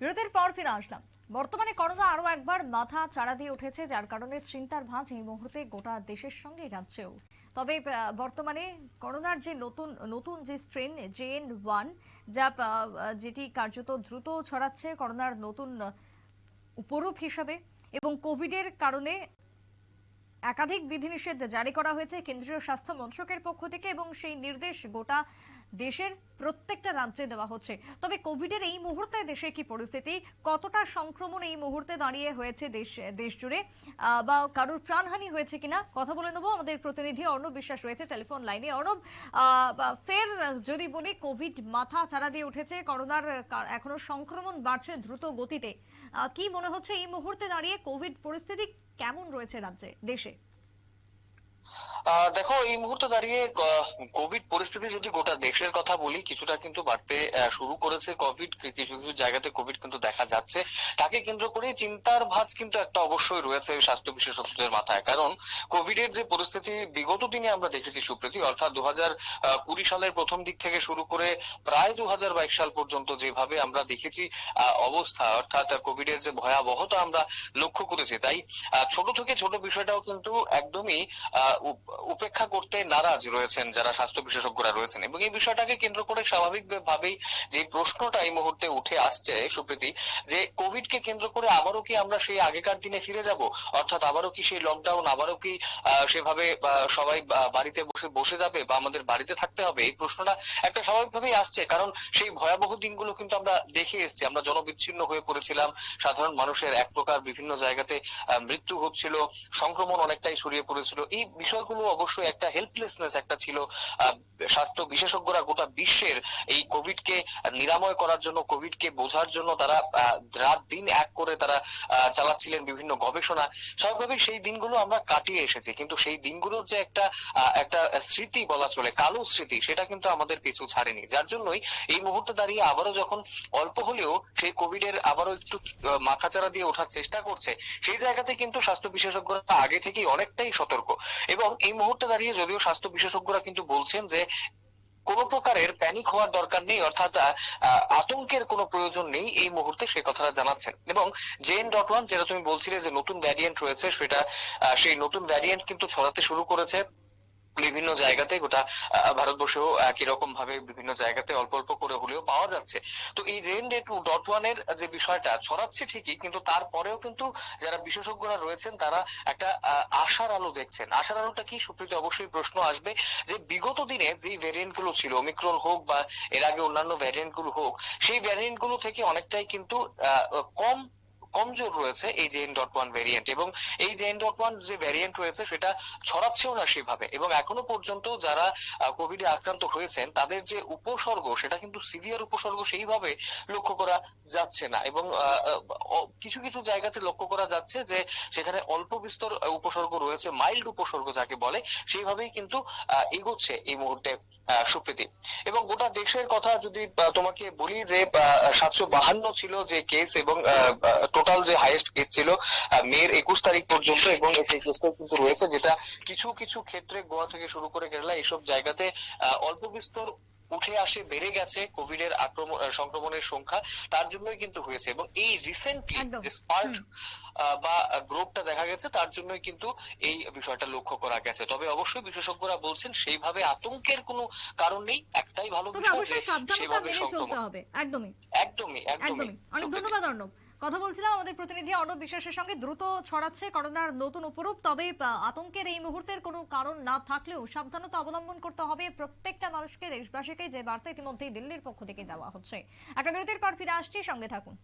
বিরতির পর ফিরে আসলাম। বর্তমানে করোনা আরও একবার মাথা চাড়া দিয়ে উঠেছে, যার কারণে চিন্তার ভাঁজ এই মুহূর্তে গোটা দেশের সঙ্গে রাজ্যেও তবে বর্তমানে করোনার যে নতুন নতুন যে স্ট্রেন জেএন ওয়ান যা যেটি কার্যত দ্রুত ছড়াচ্ছে করোনার নতুন উপরূপ হিসাবে, এবং কোভিডের কারণে একাধিক বিধিনিষেধ জারি করা হয়েছে কেন্দ্রীয় স্বাস্থ্য মন্ত্রকের পক্ষ থেকে, এবং সেই নির্দেশ গোটা দেশের প্রত্যেকটা রাজ্যে দেওয়া হচ্ছে। তবে কোভিডের এই মুহূর্তে দেশে কি পরিস্থিতি? কতটা সংক্রমণ এই মুহূর্তে দাঁড়িয়ে হয়েছে দেশ দেশ জুড়ে? বা কারোর প্রাণহানি হয়েছে কিনা? কথা বলে নেব। আমাদের প্রতিনিধি অর্ণব বিশ্বাস রয়েছে টেলিফোন লাইনে। অর্ণব ফের যদি বলি, কোভিড মাথা ছাড়া দিয়ে উঠেছে, করোনার এখনও সংক্রমণ বাড়ছে দ্রুত গতিতে। কি মনে হচ্ছে এই মুহূর্তে দাঁড়িয়ে কোভিড পরিস্থিতি কেমন রয়েছে রাজ্যে, দেশে? দেখো, এই মুহূর্তে দাঁড়িয়ে কোভিড পরিস্থিতি যদি গোটা দেশের কথা বলি, কিছুটা কিন্তু বাড়তে শুরু করেছে কোভিড কিছু কিছু জায়গাতে কোভিড কিন্তু দেখা যাচ্ছে। তাকে কেন্দ্র করে চিন্তার ভাঁজ কিন্তু একটা অবশ্যই রয়েছে স্বাস্থ্য বিশেষজ্ঞদের মাথায়। কারণ কোভিডের যে পরিস্থিতি বিগত দিনে আমরা দেখেছি, সুপ্রীতি, অর্থাৎ দু কুড়ি সালের প্রথম দিক থেকে শুরু করে প্রায় দু হাজার বাইশ সাল পর্যন্ত যেভাবে আমরা দেখেছি অবস্থা, অর্থাৎ কোভিডের যে ভয়াবহতা আমরা লক্ষ্য করেছি। তাই ছোট থেকে ছোট বিষয়টাও কিন্তু একদমই উপেক্ষা করতে নারাজ রয়েছেন যারা স্বাস্থ্য বিশেষজ্ঞরা রয়েছেন। এবং এই বিষয়টাকে কেন্দ্র করে স্বাভাবিকভাবেই যে প্রশ্নটা এই মুহূর্তে উঠে আসছে, সুপ্রীতি, যে কোভিডকে কেন্দ্র করে আবারও কি আমরা সেই আগেকার দিনে ফিরে যাব? অর্থাৎ আবারও কি সেই লকডাউন আবারও কি সেভাবে সবাই বাড়িতে বসে বসে যাবে বা আমাদের বাড়িতে থাকতে হবে? এই প্রশ্নটা একটা স্বাভাবিকভাবেই আসছে, কারণ সেই ভয়াবহ দিনগুলো কিন্তু আমরা দেখে এসেছি। আমরা জনবিচ্ছিন্ন হয়ে পড়েছিলাম। সাধারণ মানুষের এক প্রকার বিভিন্ন জায়গাতে মৃত্যু হচ্ছিল, সংক্রমণ অনেকটাই ছড়িয়ে পড়েছিল। এই বিষয়গুলো অবশ্যই একটা হেল্পলেসনেস একটা ছিল স্বাস্থ্য বিশেষজ্ঞরা গোটা বিশ্বের এই কোভিডকে নিরাময় করার জন্য কোভিডকে বোঝার জন্য তারা রাত দিন এক করে তারা চালাচ্ছিলেন বিভিন্ন গবেষণা। স্বাভাবিকভাবেই সেই দিনগুলো আমরা কাটিয়ে এসেছি কিন্তু সেই দিনগুলোর যে একটা একটা স্মৃতি বলা চলে কালো স্মৃতি সেটা কিন্তু আমাদের পিছু ছাড়েনি। যার জন্যই এই মুহূর্তে দাঁড়িয়ে আবারও যখন অল্প হলেও সেই কোভিডের আবারও একটু আহ, মাথাচাড়া দিয়ে ওঠার চেষ্টা করছে সেই জায়গাতে কিন্তু স্বাস্থ্য বিশেষজ্ঞরা আগে থেকেই অনেকটাই সতর্ক। এবং এই মুহূর্তে দাঁড়িয়ে যদিও স্বাস্থ্য বিশেষজ্ঞরা কিন্তু বলছেন যে কোন প্রকারের প্যানিক হওয়ার দরকার নেই, অর্থাৎ আতঙ্কের কোনো প্রয়োজন নেই এই মুহূর্তে সে কথাটা জানাচ্ছেন। এবং জেন ডট ওয়ান যেটা তুমি বলছিলে যে নতুন ভ্যারিয়েন্ট রয়েছে, সেটা সেই নতুন ভ্যারিয়েন্ট কিন্তু ছড়াতে শুরু করেছে। বিভিন্ন জায়গাতে গোটা ভারতবর্ষেও একই রকম ভাবে বিভিন্ন জায়গাতে অল্প অল্প করে হলেও পাওয়া যাচ্ছে। তো এই জেন ডে টু ডট ওয়ানের যে বিষয়টা ছড়াচ্ছে ঠিকই, কিন্তু তারপরেও কিন্তু যারা বিশেষজ্ঞরা রয়েছেন তারা একটা আশার আলো দেখছেন। আশার আলোটা কি সুপ্রীতি অবশ্যই প্রশ্ন আসবে যে বিগত দিনে যে ভ্যারিয়েন্টগুলো ছিল ওমিক্রন হোক বা এর আগে অন্যান্য ভ্যারিয়েন্টগুলো হোক, সেই ভ্যারিয়েন্টগুলো থেকে অনেকটাই কিন্তু কম কমজোর রয়েছে এই জেন ডট ওয়ান ভ্যারিয়েন্ট এবং এই জেন ডট ওয়ান যে ভ্যারিয়েন্ট রয়েছে সেটা ছড়াচ্ছেও না সেভাবে এবং এখনও পর্যন্ত যারা কোভিডে আক্রান্ত হয়েছেন, তাদের যে উপসর্গ সেটা কিন্তু সিভিয়ার উপসর্গ সেইভাবে লক্ষ্য করা যাচ্ছে না এবং কিছু কিছু জায়গাতে লক্ষ্য করা যাচ্ছে যে সেখানে অল্প বিস্তর উপসর্গ রয়েছে মাইল্ড উপসর্গ যাকে বলে, সেইভাবেই কিন্তু এগোচ্ছে এই মুহূর্তে সুপ্রীতি। এবং গোটা দেশের কথা যদি তোমাকে বলি যে সাতশো বাহান্ন ছিল যে কেস এবং টোটাল যে হাইয়েস্ট কেস ছিল মের একুশ তারিখ পর্যন্ত এবং সেই কেসটা কিন্তু রয়েছে যেটা কিছু কিছু ক্ষেত্রে গোয়া থেকে শুরু করে কেরালা এইসব জায়গাতে অল্প বিস্তর উঠে আসে বেড়ে গেছে কোভিড এর আক্রমণ সংক্রমণের সংখ্যা তার জন্যই কিন্তু হয়েছে এবং এই রিসেন্টলি যে স্পার্ট বা গ্রোথটা দেখা গেছে তার জন্যই কিন্তু এই বিষয়টা লক্ষ্য করা গেছে। তবে অবশ্যই বিশেষজ্ঞরা বলছেন সেইভাবে আতঙ্কের কোনো কারণ নেই একটাই ভালো বিষয় যে সেভাবে সংক্রমণ একদমই। একদমই একদমই। অনেক ধন্যবাদ অর্ণব। কথা বলছিলাম, আমাদের প্রতিনিধি অর্ণব বিশ্বাসের সঙ্গে দ্রুত ছড়াচ্ছে করোনার নতুন উপরূপ। তবে আতঙ্কের এই মুহূর্তের কোনো কারণ না থাকলেও সাবধানতা অবলম্বন করতে হবে প্রত্যেকটা মানুষকে, দেশবাসীকে, যে বার্তা ইতিমধ্যেই দিল্লির পক্ষ থেকে দেওয়া হচ্ছে। একটা বিরতির পর ফিরে আসছি, সঙ্গে থাকুন।